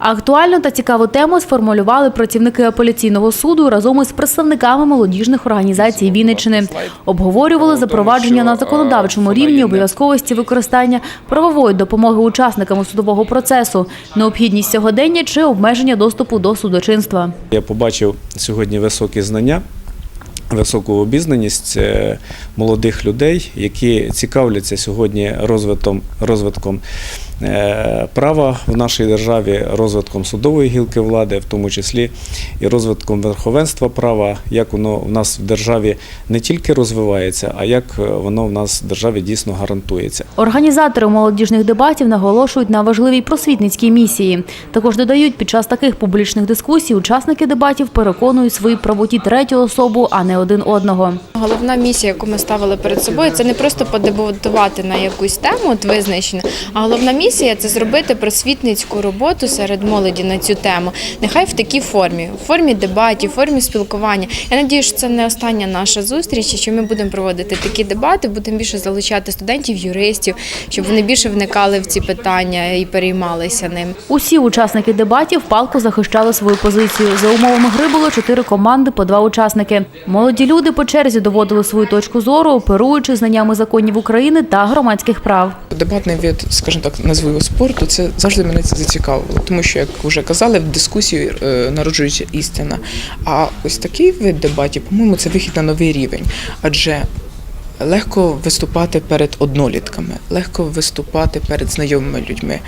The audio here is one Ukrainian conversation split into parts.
Актуальну та цікаву тему сформулювали працівники апеляційного суду разом із представниками молодіжних організацій Вінниччини. Обговорювали запровадження на законодавчому рівні обов'язковості використання правової допомоги учасникам судового процесу, необхідність сьогодення чи обмеження доступу до судочинства. Я побачив сьогодні високі знання, високу обізнаність е, молодих людей, які цікавляться сьогодні розвитком, розвитком е, права в нашій державі, розвитком судової гілки влади, в тому числі і розвитком верховенства права, як воно в нас в державі не тільки розвивається, а як е, воно в нас в державі дійсно гарантується. Організатори молодіжних дебатів наголошують на важливій просвітницькій місії. Також додають, під час таких публічних дискусій учасники дебатів переконують свої правоті третю особу, а не один одного. Головна місія, яку ми ставили перед собою, це не просто подебатувати на якусь тему от визначену, а головна місія це зробити просвітницьку роботу серед молоді на цю тему. Нехай в такій формі, в формі дебатів, в формі спілкування. Я надію, що це не остання наша зустріч, і що ми будемо проводити такі дебати, будемо більше залучати студентів, юристів, щоб вони більше вникали в ці питання і переймалися ним. Усі учасники дебатів палко захищали свою позицію. За умовами гри було чотири команди по два учасники. Молоді люди по черзі доводили свою точку зору, оперуючи знаннями законів України та громадських прав. Дебатний від, скажімо так, назвою спорту, це завжди мене це зацікавило, тому що, як вже казали, в дискусії е, народжується істина. А ось такий вид дебатів, по-моєму, це вихід на новий рівень, адже легко виступати перед однолітками, легко виступати перед знайомими людьми,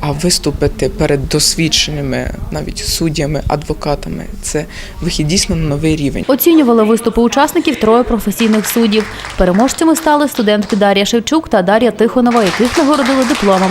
а виступити перед досвідченими навіть суддями, адвокатами це вихід дійсно на новий рівень. Оцінювали виступи учасників троє професійних суддів. Переможцями стали студентки Дар'я Шевчук та Дар'я Тихонова, яких нагородили дипломом.